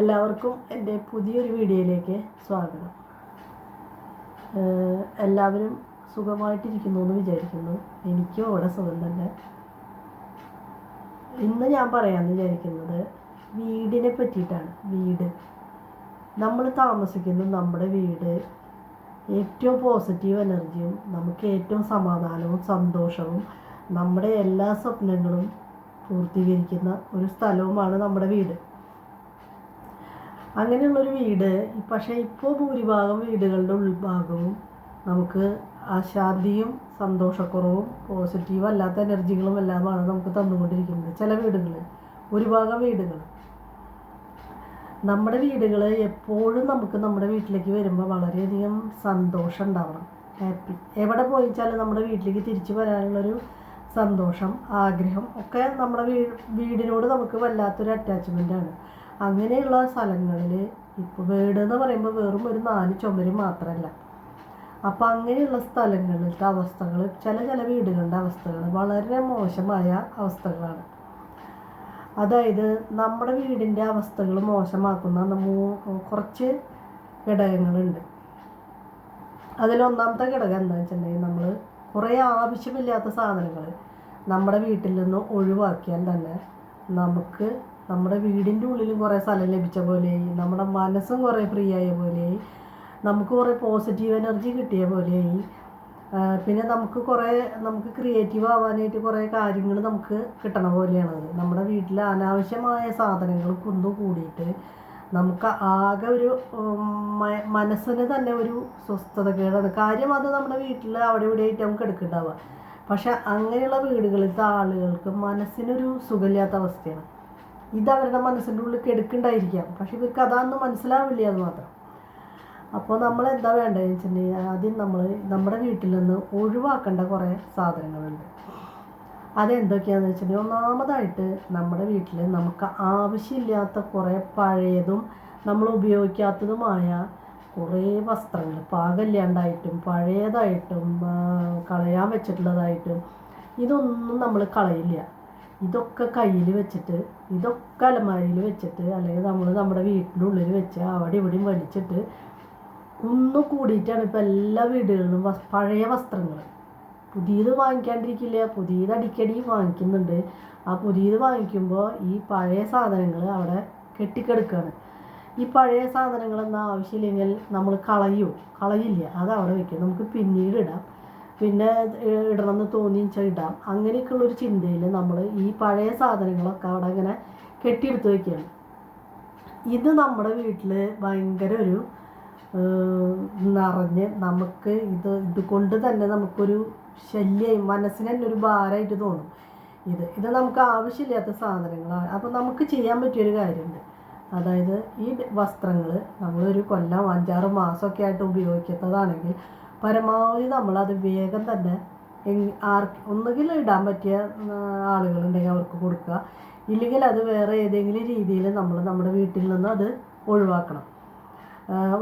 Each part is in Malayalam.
എല്ലാവർക്കും എന്റെ പുതിയൊരു വീഡിയോയിലേക്ക് സ്വാഗതം. എല്ലാവരും സുഖമായിട്ടിരിക്കുന്നു എന്ന് വിചാരിക്കുന്നു. എനിക്കും അവിടെ സുഖം തന്നെ. ഇന്ന് ഞാൻ പറയാമെന്ന് വിചാരിക്കുന്നത് വീടിനെ പറ്റിയിട്ടാണ്. വീട്. നമ്മൾ താമസിക്കുന്ന നമ്മുടെ വീട് ഏറ്റവും പോസിറ്റീവ് എനർജിയും നമുക്ക് ഏറ്റവും സമാധാനവും സന്തോഷവും നമ്മുടെ എല്ലാ സ്വപ്നങ്ങളും പൂർത്തീകരിക്കുന്ന ഒരു സ്ഥലവുമാണ് നമ്മുടെ വീട്. അങ്ങനെയുള്ളൊരു വീട് പക്ഷേ ഇപ്പോൾ ഭൂരിഭാഗം വീടുകളുടെ ഉൾഭാഗവും നമുക്ക് അശാന്തിയും സന്തോഷക്കുറവും പോസിറ്റീവ് അല്ലാത്ത എനർജികളും എല്ലാമാണ് നമുക്ക് തന്നുകൊണ്ടിരിക്കുന്നത്. ചില വീടുകൾ ഒരു ഭാഗം വീടുകൾ നമ്മുടെ വീടുകൾ എപ്പോഴും നമുക്ക് നമ്മുടെ വീട്ടിലേക്ക് വരുമ്പോൾ വളരെയധികം സന്തോഷം ഉണ്ടാവണം. ഹാപ്പി എവിടെ പോയിച്ചാലും നമ്മുടെ വീട്ടിലേക്ക് തിരിച്ചു വരാനുള്ളൊരു സന്തോഷം ആഗ്രഹം ഒക്കെ നമ്മുടെ വീടിനോട് നമുക്ക് വല്ലാത്തൊരു അറ്റാച്ച്മെന്റാണ് അങ്ങനെയുള്ള സ്ഥലങ്ങളിൽ ഇപ്പോൾ വീട് എന്ന് പറയുമ്പോൾ വെറും ഒരു നാല് ചുമര് മാത്രമല്ല അപ്പോൾ അങ്ങനെയുള്ള സ്ഥലങ്ങളിലത്തെ അവസ്ഥകൾ ചില ചില വീടുകളുടെ അവസ്ഥകൾ വളരെ മോശമായ അവസ്ഥകളാണ്. അതായത് നമ്മുടെ വീടിന്റെ അവസ്ഥകൾ മോശമാക്കുന്ന മൂ- കുറച്ച് ഘടകങ്ങളുണ്ട്. അതിലൊന്നാമത്തെ ഘടകം എന്താണെന്ന് വെച്ചിട്ടുണ്ടെങ്കിൽ നമ്മൾ കുറേ ആവശ്യമില്ലാത്ത സാധനങ്ങൾ നമ്മുടെ വീട്ടിൽ നിന്ന് ഒഴിവാക്കിയാൽ തന്നെ നമുക്ക് നമ്മുടെ വീടിന്റെ ഉള്ളിൽ കുറേ സ്ഥലം ലഭിച്ച പോലെയായി. നമ്മുടെ മനസ്സും കുറേ ഫ്രീ ആയ പോലെയായി. നമുക്ക് കുറേ പോസിറ്റീവ് എനർജി കിട്ടിയ പോലെയായി. പിന്നെ നമുക്ക് കുറേ നമുക്ക് ക്രിയേറ്റീവ് ആവാനായിട്ട് കുറേ കാര്യങ്ങൾ നമുക്ക് കിട്ടണ പോലെയാണ് അത്. നമ്മുടെ വീട്ടിൽ അനാവശ്യമായ സാധനങ്ങൾ കുന്നു കൂടിയിട്ട് നമുക്ക് ആകെ ഒരു മനസ്സിന് തന്നെ ഒരു സ്വസ്ഥത കേടാണ് കാര്യം അത് നമ്മുടെ വീട്ടിൽ അവിടെ ഇവിടെ ആയിട്ട് നമുക്ക് എടുക്കുന്നുണ്ടാവുക പക്ഷെ അങ്ങനെയുള്ള വീടുകളിലത്തെ ആളുകൾക്ക് മനസ്സിനൊരു സുഖമില്ലാത്ത അവസ്ഥയാണ്. ഇത് അവരുടെ മനസ്സിന്റെ ഉള്ളിൽ കെടുക്കണ്ടായിരിക്കാം പക്ഷെ ഇവർക്ക് അതാണെന്ന് മനസ്സിലാവില്ല അത് മാത്രം. അപ്പോൾ നമ്മൾ എന്താ വേണ്ടതെന്ന് വെച്ചിട്ടുണ്ടെങ്കിൽ ആദ്യം നമ്മൾ നമ്മുടെ വീട്ടിൽ നിന്ന് ഒഴിവാക്കേണ്ട കുറേ സാധനങ്ങളുണ്ട്. അതെന്തൊക്കെയാണെന്ന് വെച്ചിട്ടുണ്ടെങ്കിൽ ഒന്നാമതായിട്ട് നമ്മുടെ വീട്ടിൽ നമുക്ക് ആവശ്യമില്ലാത്ത കുറേ പഴയതും നമ്മൾ ഉപയോഗിക്കാത്തതുമായ കുറേ വസ്ത്രങ്ങൾ പാകമില്ലാണ്ടായിട്ടും പഴയതായിട്ടും കളയാൻ വെച്ചിട്ടുള്ളതായിട്ടും ഇതൊന്നും നമ്മൾ കളയില്ല. ഇതൊക്കെ കയ്യിൽ വെച്ചിട്ട് ഇതൊക്കെ അലമാരിയിൽ വെച്ചിട്ട് അല്ലെങ്കിൽ നമ്മൾ നമ്മുടെ വീട്ടിനുള്ളിൽ വെച്ച് അവിടെ ഇവിടെയും വലിച്ചിട്ട് ഒന്ന് കൂടിയിട്ടാണ് ഇപ്പം എല്ലാ വീടുകളിലും പഴയ വസ്ത്രങ്ങൾ. പുതിയത് വാങ്ങിക്കാണ്ടിരിക്കില്ല പുതിയത് അടിക്കടി വാങ്ങിക്കുന്നുണ്ട്. ആ പുതിയത് വാങ്ങിക്കുമ്പോൾ ഈ പഴയ സാധനങ്ങൾ അവിടെ കെട്ടിക്കിടക്കുകയാണ് ഈ പഴയ സാധനങ്ങളൊന്നും ആവശ്യമില്ലെങ്കിൽ നമ്മൾ കളയും. കളയില്ല. അത് അവിടെ നമുക്ക് പിന്നീട് ഇടാം. പിന്നെ ഇടണമെന്ന് തോന്നിയും തോന്നിച്ചാൽ ഇടാം. അങ്ങനെയൊക്കെയുള്ളൊരു ചിന്തയിൽ നമ്മൾ ഈ പഴയ സാധനങ്ങളൊക്കെ അവിടെ ഇങ്ങനെ കെട്ടിയെടുത്ത് വയ്ക്കുകയാണ് ഇത് നമ്മുടെ വീട്ടിൽ ഭയങ്കര ഒരു നിറഞ്ഞ് നമുക്ക് ഇത് ഇതുകൊണ്ട് തന്നെ നമുക്കൊരു ശല്യമായി മനസ്സിന് തന്നെ ഒരു ഭാരമായിട്ട് തോന്നും. ഇത് ഇത് നമുക്ക് ആവശ്യമില്ലാത്ത സാധനങ്ങളാണ്. അപ്പോൾ നമുക്ക് ചെയ്യാൻ പറ്റിയൊരു കാര്യമുണ്ട്. അതായത് ഈ വസ്ത്രങ്ങൾ നമ്മളൊരു കൊല്ലം അഞ്ചാറ് മാസമൊക്കെ ആയിട്ട് ഉപയോഗിക്കുന്നതാണെങ്കിൽ പരമാവധി നമ്മളത് വേഗം തന്നെ ആർ ഒന്നുകിൽ ഇടാൻ പറ്റിയ ആളുകളുണ്ടെങ്കിൽ അവർക്ക് കൊടുക്കുക. ഇല്ലെങ്കിൽ അത് വേറെ ഏതെങ്കിലും രീതിയിൽ നമ്മൾ നമ്മുടെ വീട്ടിൽ നിന്ന് അത് ഒഴിവാക്കണം.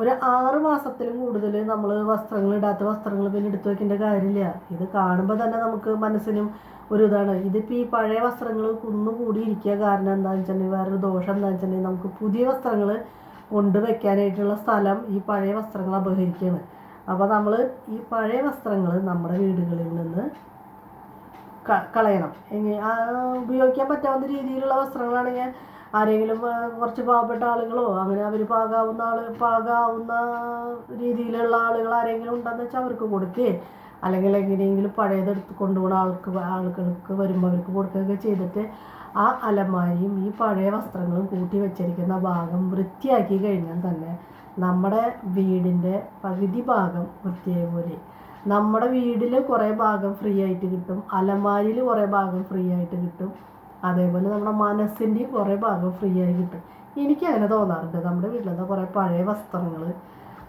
ഒരു ആറ് മാസത്തിലും കൂടുതൽ നമ്മൾ വസ്ത്രങ്ങൾ ഇടാത്ത വസ്ത്രങ്ങൾ പിന്നെ എടുത്തു വയ്ക്കേണ്ട കാര്യമില്ല. ഇത് കാണുമ്പോൾ തന്നെ നമുക്ക് മനസ്സിനും ഒരു ഇതാണ്. ഇതിപ്പോൾ ഈ പഴയ വസ്ത്രങ്ങൾ കുന്നുകൂടി ഇരിക്കുക കാരണം എന്താണെന്ന് വെച്ചിട്ടുണ്ടെങ്കിൽ വേറൊരു ദോഷം എന്താണെന്ന് വെച്ചിട്ടുണ്ടെങ്കിൽ നമുക്ക് പുതിയ വസ്ത്രങ്ങൾ കൊണ്ടുവയ്ക്കാനായിട്ടുള്ള സ്ഥലം ഈ പഴയ വസ്ത്രങ്ങൾ അപഹരിക്കുകയാണ്. അപ്പോൾ നമ്മൾ ഈ പഴയ വസ്ത്രങ്ങൾ നമ്മുടെ വീടുകളിൽ നിന്ന് കളയണം. ഉപയോഗിക്കാൻ പറ്റാവുന്ന രീതിയിലുള്ള വസ്ത്രങ്ങളാണെങ്കിൽ ആരെങ്കിലും കുറച്ച് പാവപ്പെട്ട ആളുകളോ അങ്ങനെ അവർ പാകാവുന്ന ആൾ പാകാവുന്ന രീതിയിലുള്ള ആളുകൾ ആരെങ്കിലും ഉണ്ടെന്ന് വെച്ചാൽ അവർക്ക് കൊടുക്കുകയും അല്ലെങ്കിൽ എങ്ങനെയെങ്കിലും പഴയതെടുത്ത് കൊണ്ടുപോകുന്ന ആൾക്ക് ആളുകൾക്ക് വരുമ്പോൾ അവർക്ക് കൊടുക്കുകയൊക്കെ ചെയ്തിട്ട് ആ അലമാരിയും ഈ പഴയ വസ്ത്രങ്ങളും കൂട്ടി വെച്ചിരിക്കുന്ന ഭാഗം വൃത്തിയാക്കി കഴിഞ്ഞാൽ തന്നെ നമ്മുടെ വീടിന്റെ പകുതി ഭാഗം വൃത്തിയായ പോലെ നമ്മുടെ വീടിൽ കുറേ ഭാഗം ഫ്രീ ആയിട്ട് കിട്ടും. അലമാരിയിൽ കുറേ ഭാഗം ഫ്രീ ആയിട്ട് കിട്ടും. അതേപോലെ നമ്മുടെ മനസ്സിന്റെയും കുറേ ഭാഗം ഫ്രീ ആയി കിട്ടും. എനിക്ക് അങ്ങനെ തോന്നാറുണ്ട്. നമ്മുടെ വീട്ടിലത്തെ കുറേ പഴയ വസ്ത്രങ്ങൾ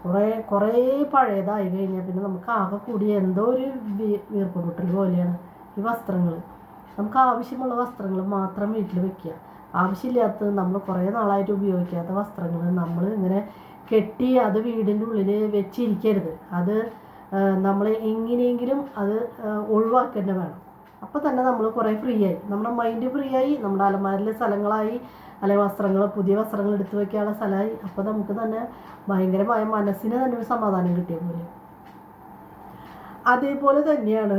കുറേ കുറേ പഴയതായി കഴിഞ്ഞാൽ പിന്നെ നമുക്ക് ആകെ കൂടി എന്തോ ഒരു വീർപ്പ് പോലെയാണ് ഈ വസ്ത്രങ്ങൾ. നമുക്ക് ആവശ്യമുള്ള വസ്ത്രങ്ങൾ മാത്രം വീട്ടിൽ വെക്കുക. ആവശ്യമില്ലാത്തത് നമ്മൾ കുറേ നാളായിട്ട് ഉപയോഗിക്കാത്ത വസ്ത്രങ്ങൾ നമ്മൾ ഇങ്ങനെ കെട്ടി അത് വീടിന്റെ ഉള്ളിൽ വെച്ചിരിക്കരുത്. അത് നമ്മൾ എങ്ങനെയെങ്കിലും അത് ഒഴിവാക്കേണ്ട വേണം. അപ്പോൾ തന്നെ നമ്മൾ കുറേ ഫ്രീ ആയി. നമ്മുടെ മൈൻഡ് ഫ്രീ ആയി നമ്മുടെ അലമാരിലെ സ്ഥലങ്ങളായി അല്ലെങ്കിൽ വസ്ത്രങ്ങൾ പുതിയ വസ്ത്രങ്ങൾ എടുത്തു വയ്ക്കാനുള്ള സ്ഥലമായി. അപ്പോൾ നമുക്ക് തന്നെ ഭയങ്കരമായ മനസ്സിന് തന്നെ ഒരു സമാധാനം കിട്ടിയ പോലെ. അതേപോലെ തന്നെയാണ്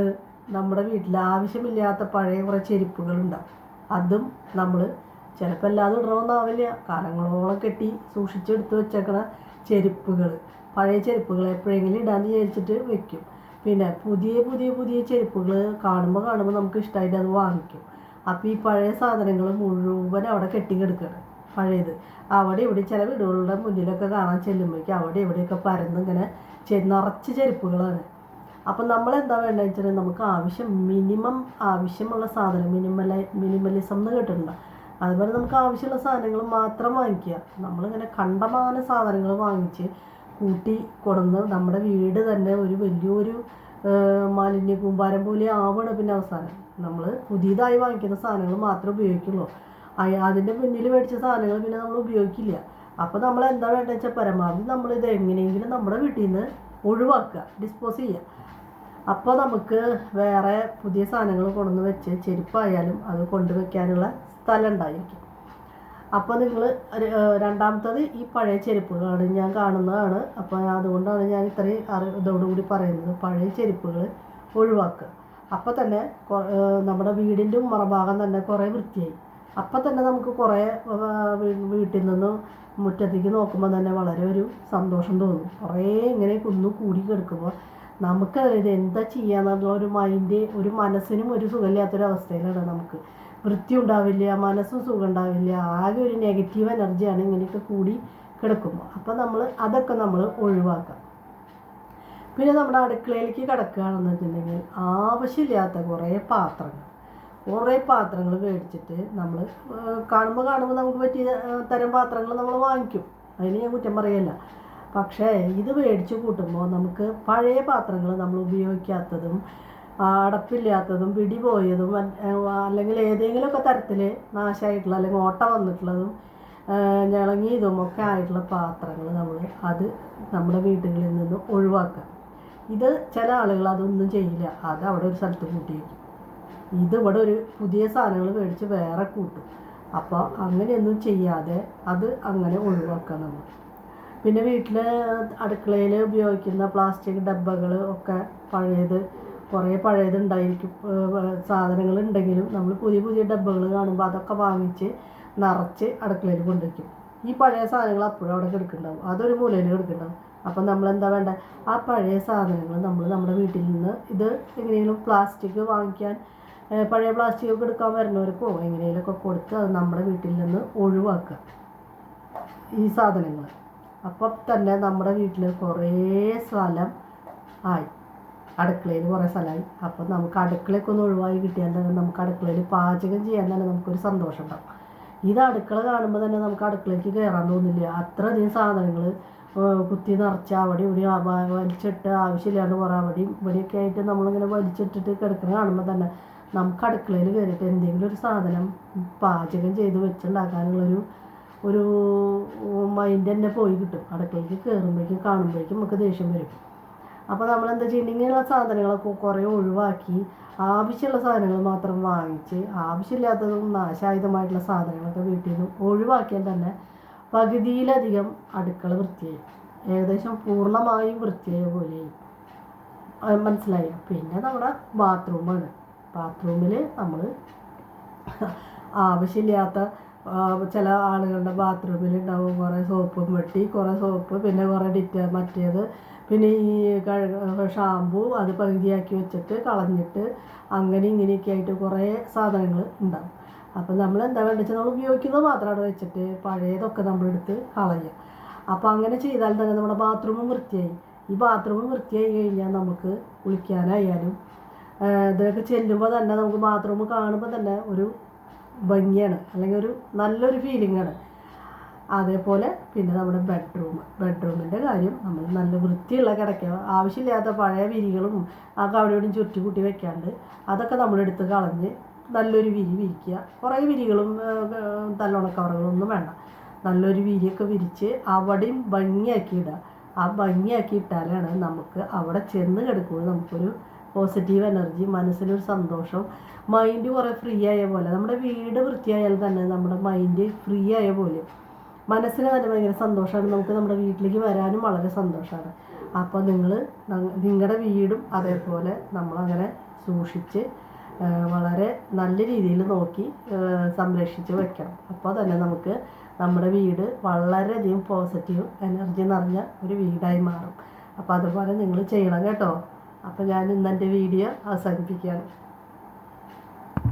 നമ്മുടെ വീട്ടിൽ ആവശ്യമില്ലാത്ത പഴയ കുറേ ചെരുപ്പുകളുണ്ടാവും. അതും നമ്മൾ ചിലപ്പോൾ എല്ലാതും ഇടണമെന്നാവില്ല കാലങ്ങളോളം കെട്ടി സൂക്ഷിച്ചെടുത്ത് വെച്ചേക്കണ ചെരുപ്പുകൾ പഴയ ചെരുപ്പുകൾ എപ്പോഴെങ്കിലും ഇടാന്ന് വിചാരിച്ചിട്ട് വെക്കും. പിന്നെ പുതിയ പുതിയ പുതിയ ചെരുപ്പുകൾ കാണുമ്പോൾ കാണുമ്പോൾ നമുക്ക് ഇഷ്ടമായിട്ട് അത് വാങ്ങിക്കും. അപ്പോൾ ഈ പഴയ സാധനങ്ങൾ മുഴുവൻ അവിടെ കെട്ടിക്കിടക്കുകയാണ് പഴയത്. അവിടെ ഇവിടെ ചില വീടുകളുടെ മുന്നിലൊക്കെ കാണാൻ ചെല്ലുമ്പോഴേക്കും അവിടെ ഇവിടെയൊക്കെ പരന്നിങ്ങനെ നിറച്ച് ചെരുപ്പുകളാണ്. അപ്പം നമ്മൾ എന്താ വേണ്ടത് വെച്ചാൽ നമുക്ക് ആവശ്യം മിനിമം ആവശ്യമുള്ള സാധനം മിനിമല മിനിമലിസം എന്ന് കേട്ടിട്ടുണ്ട്? അതുപോലെ നമുക്ക് ആവശ്യമുള്ള സാധനങ്ങൾ മാത്രം വാങ്ങിക്കുക. നമ്മളിങ്ങനെ കണ്ടമാന സാധനങ്ങൾ വാങ്ങിച്ച് കൂട്ടി കൊടുന്ന് നമ്മുടെ വീട് തന്നെ ഒരു വലിയൊരു മാലിന്യ കൂമ്പാരം പോലെ ആവണം പിന്നെ അവസാനം. നമ്മൾ പുതിയതായി വാങ്ങിക്കുന്ന സാധനങ്ങൾ മാത്രമേ ഉപയോഗിക്കുള്ളൂ. അതിന്റെ മുന്നിൽ മേടിച്ച സാധനങ്ങൾ പിന്നെ നമ്മൾ ഉപയോഗിക്കില്ല. അപ്പോൾ നമ്മൾ എന്താ വേണ്ടത് വെച്ചാൽ പരമാവധി നമ്മളിത് എങ്ങനെയെങ്കിലും നമ്മുടെ വീട്ടിൽ നിന്ന് ഒഴിവാക്കുക ഡിസ്പോസ് ചെയ്യുക. അപ്പോൾ നമുക്ക് വേറെ പുതിയ സാധനങ്ങൾ കൊണ്ടുവന്ന് വെച്ച് ചെരുപ്പായാലും അത് കൊണ്ടുവയ്ക്കാനുള്ള സ്ഥലം ഉണ്ടായിരിക്കും. അപ്പോൾ നിങ്ങൾ രണ്ടാമത്തത് ഈ പഴയ ചെരുപ്പുകളാണ് ഞാൻ കാണുന്നതാണ്. അപ്പോൾ അതുകൊണ്ടാണ് ഞാൻ ഇത്രയും അറി ഇതോടുകൂടി പറയുന്നത്. പഴയ ചെരുപ്പുകൾ ഒഴിവാക്കുക. അപ്പോൾ തന്നെ നമ്മുടെ വീടിന്റെ ഉമ്മറഭാഗം തന്നെ കുറേ വൃത്തിയായി. അപ്പോൾ തന്നെ നമുക്ക് കുറേ വീട്ടിൽ നിന്നും മുറ്റത്തേക്ക് നോക്കുമ്പോൾ തന്നെ വളരെ ഒരു സന്തോഷം തോന്നും. കുറേ ഇങ്ങനെ കുന്നു കൂടി കിടക്കുമ്പോൾ നമുക്ക് ഇത് എന്താ ചെയ്യാന്നുള്ള ഒരു മൈൻഡ് ഒരു മനസ്സിനും ഒരു സുഖമില്ലാത്തൊരവസ്ഥയിലാണ് നമുക്ക്. വൃത്തി ഉണ്ടാവില്ല മനസ്സും സുഖം ഉണ്ടാവില്ല ആകെ ഒരു നെഗറ്റീവ് എനർജിയാണ് ഇങ്ങനെയൊക്കെ കൂടി കിടക്കുമ്പോൾ അപ്പം നമ്മൾ അതൊക്കെ നമ്മൾ ഒഴിവാക്കാം. പിന്നെ നമ്മുടെ അടുക്കളയിലേക്ക് കിടക്കുകയാണെന്ന് വെച്ചിട്ടുണ്ടെങ്കിൽ ആവശ്യമില്ലാത്ത കുറേ പാത്രങ്ങൾ കുറേ പാത്രങ്ങൾ മേടിച്ചിട്ട് നമ്മൾ കാണുമ്പോൾ കാണുമ്പോൾ നമുക്ക് പറ്റിയ തരം പാത്രങ്ങൾ നമ്മൾ വാങ്ങിക്കും. അതിന് ഞാൻ കുറ്റം പറയല്ല. പക്ഷേ ഇത് മേടിച്ച് കൂട്ടുമ്പോൾ നമുക്ക് പഴയ പാത്രങ്ങൾ നമ്മൾ ഉപയോഗിക്കാത്തതും അടപ്പില്ലാത്തതും പിടി പോയതും അല്ലെങ്കിൽ ഏതെങ്കിലുമൊക്കെ തരത്തിൽ നാശമായിട്ടുള്ള അല്ലെങ്കിൽ ഓട്ട വന്നിട്ടുള്ളതും ഞളങ്ങിയതും ഒക്കെ ആയിട്ടുള്ള പാത്രങ്ങൾ നമ്മൾ അത് നമ്മുടെ വീടുകളിൽ നിന്ന് ഒഴിവാക്കുക. ഇത് ചില ആളുകൾ അതൊന്നും ചെയ്യില്ല. അത് അവിടെ ഒരു സ്ഥലത്ത് കൂട്ടി ഇത് ഇവിടെ ഒരു പുതിയ സാധനങ്ങൾ മേടിച്ച് വേറെ കൂട്ടും. അപ്പോൾ അങ്ങനെയൊന്നും ചെയ്യാതെ അത് അങ്ങനെ ഒഴിവാക്കുക നമ്മൾ. പിന്നെ വീട്ടിൽ അടുക്കളയിൽ ഉപയോഗിക്കുന്ന പ്ലാസ്റ്റിക് ഡബ്ബകൾ ഒക്കെ പഴയത് കുറേ പഴയത് ഉണ്ടായിരിക്കും സാധനങ്ങൾ ഉണ്ടെങ്കിലും നമ്മൾ പുതിയ പുതിയ ഡബ്ബകൾ കാണുമ്പോൾ അതൊക്കെ വാങ്ങിച്ച് നിറച്ച് അടുക്കളയിൽ കൊണ്ടുവയ്ക്കും ഈ പഴയ സാധനങ്ങൾ അപ്പോഴും അവിടെ കിടക്കുന്നുണ്ടാവും അതൊരു മൂലയിൽ കിടക്കുന്നുണ്ടാവും അപ്പം നമ്മൾ എന്താ വേണ്ട? ആ പഴയ സാധനങ്ങൾ നമ്മൾ നമ്മുടെ വീട്ടിൽ നിന്ന് ഇത് എങ്ങനെയെങ്കിലും പ്ലാസ്റ്റിക് വാങ്ങിക്കാൻ പഴയ പ്ലാസ്റ്റിക് ഒക്കെ എടുക്കാൻ വരുന്നവർക്കോ എങ്ങനെയെങ്കിലുമൊക്കെ കൊടുത്ത് അത് നമ്മുടെ വീട്ടിൽ നിന്ന് ഒഴിവാക്കുക ഈ സാധനങ്ങൾ അപ്പം തന്നെ നമ്മുടെ വീട്ടിൽ കുറേ സ്ഥലം ആയി. അടുക്കളയിൽ കുറേ സ്ഥലമായി. അപ്പം നമുക്ക് അടുക്കളയൊക്കെ ഒന്ന് ഒഴിവായി കിട്ടിയാൽ തന്നെ നമുക്ക് അടുക്കളയിൽ പാചകം ചെയ്യാൻ തന്നെ നമുക്കൊരു സന്തോഷം ഉണ്ടാവും. ഇത് അടുക്കള കാണുമ്പോൾ തന്നെ നമുക്ക് അടുക്കളയ്ക്ക് കയറാൻ തോന്നില്ല. അത്രയധികം സാധനങ്ങൾ കുത്തി നിറച്ച് അവിടെ ഇവിടെ വലിച്ചിട്ട് ആവശ്യമില്ലാണ്ട് കുറേ അവിടെയും ഇവിടെയൊക്കെ ആയിട്ട് നമ്മളിങ്ങനെ വലിച്ചിട്ടിട്ട് കിടക്കുന്നത് കാണുമ്പോൾ തന്നെ നമുക്ക് അടുക്കളയിൽ കയറിയിട്ട് എന്തെങ്കിലും ഒരു സാധനം പാചകം ചെയ്ത് വെച്ചുണ്ടാക്കാനുള്ളൊരു ഒരു മൈൻഡ് തന്നെ പോയി കിട്ടും. അടുക്കളയ്ക്ക് കയറുമ്പോഴേക്കും കാണുമ്പോഴേക്കും നമുക്ക് ദേഷ്യം വരും. അപ്പോൾ നമ്മൾ എന്താ ചെയ്യുന്നത് ഇങ്ങനെയുള്ള സാധനങ്ങളൊക്കെ കുറേ ഒഴിവാക്കി ആവശ്യമുള്ള സാധനങ്ങൾ മാത്രം വാങ്ങിച്ച് ആവശ്യമില്ലാത്തതും നാശായുധമായിട്ടുള്ള സാധനങ്ങളൊക്കെ വീട്ടിൽ നിന്ന് ഒഴിവാക്കിയാൽ തന്നെ പകുതിയിലധികം അടുക്കള വൃത്തിയായി. ഏകദേശം പൂർണമായും വൃത്തിയായ പോലെയായി. മനസ്സിലായി. പിന്നെ നമ്മുടെ ബാത്റൂമാണ് ബാത്റൂമിൽ നമ്മൾ ആവശ്യമില്ലാത്ത ചില ആളുകളുടെ ബാത്റൂമിൽ ഉണ്ടാവും. കുറേ സോപ്പും വെട്ടി കുറേ സോപ്പ് പിന്നെ കുറേ ഡിറ്റ മറ്റേത്. പിന്നെ ഈ കഴുക ഷാമ്പു അത് പകുതിയാക്കി വെച്ചിട്ട് കളഞ്ഞിട്ട് അങ്ങനെ ഇങ്ങനെയൊക്കെ ആയിട്ട് കുറേ സാധനങ്ങൾ ഉണ്ടാവും. അപ്പം നമ്മൾ എന്താ വേണ്ടത് വെച്ചാൽ നമ്മൾ ഉപയോഗിക്കുന്നത് മാത്രം അവിടെ വെച്ചിട്ട് പഴയതൊക്കെ നമ്മളെടുത്ത് കളയുക. അപ്പോൾ അങ്ങനെ ചെയ്താൽ തന്നെ നമ്മുടെ ബാത്റൂമും വൃത്തിയായി. ഈ ബാത്റൂമും വൃത്തിയായി കഴിഞ്ഞാൽ നമുക്ക് കുളിക്കാനായാലും ഇതൊക്കെ ചെല്ലുമ്പോൾ തന്നെ നമുക്ക് ബാത്റൂം കാണുമ്പോൾ തന്നെ ഒരു ഭംഗിയാണ്. അല്ലെങ്കിൽ ഒരു നല്ലൊരു ഫീലിംഗാണ് അതേപോലെ പിന്നെ നമ്മുടെ ബെഡ്റൂം ബെഡ്റൂമിന്റെ കാര്യം നമ്മൾ നല്ല വൃത്തിയുള്ള കിടക്ക ആവശ്യമില്ലാത്ത പഴയ വിരികളും ആ കവിടെയോടും ചുറ്റി കൂട്ടി വെക്കാണ്ട് അതൊക്കെ നമ്മളെടുത്ത് കളഞ്ഞ് നല്ലൊരു വിരി വിരിക്കുക. കുറേ വിരികളും തല്ലോണ കവറുകളൊന്നും വേണ്ട. നല്ലൊരു വിരിയൊക്കെ വിരിച്ച് അവിടെയും ഭംഗിയാക്കി ഇടുക. ആ ഭംഗിയാക്കി ഇട്ടാലാണ് നമുക്ക് അവിടെ ചെന്ന് കിടക്കുമ്പോൾ നമുക്കൊരു പോസിറ്റീവ് എനർജി മനസ്സിനൊരു സന്തോഷം. മൈൻഡ് കുറേ ഫ്രീ ആയ പോലെ. നമ്മുടെ വീട് വൃത്തിയായാൽ തന്നെ നമ്മുടെ മൈൻഡ് ഫ്രീ ആയ പോലെ. മനസ്സിന് തന്നെ ഭയങ്കര സന്തോഷമാണ്. നമുക്ക് നമ്മുടെ വീട്ടിലേക്ക് വരാനും വളരെ സന്തോഷമാണ്. അപ്പോൾ നിങ്ങൾ നിങ്ങളുടെ വീടും അതേപോലെ നമ്മളങ്ങനെ സൂക്ഷിച്ച് വളരെ നല്ല രീതിയിൽ നോക്കി സംരക്ഷിച്ച് വെക്കണം. അപ്പോൾ തന്നെ നമുക്ക് നമ്മുടെ വീട് വളരെയധികം പോസിറ്റീവ് എനർജി നിറഞ്ഞ ഒരു വീടായി മാറും. അപ്പോൾ അതുപോലെ നിങ്ങൾ ചെയ്യണം കേട്ടോ. അപ്പോൾ ഞാൻ ഇന്നെന്റെ വീഡിയോ അവസാനിപ്പിക്കുകയാണ്.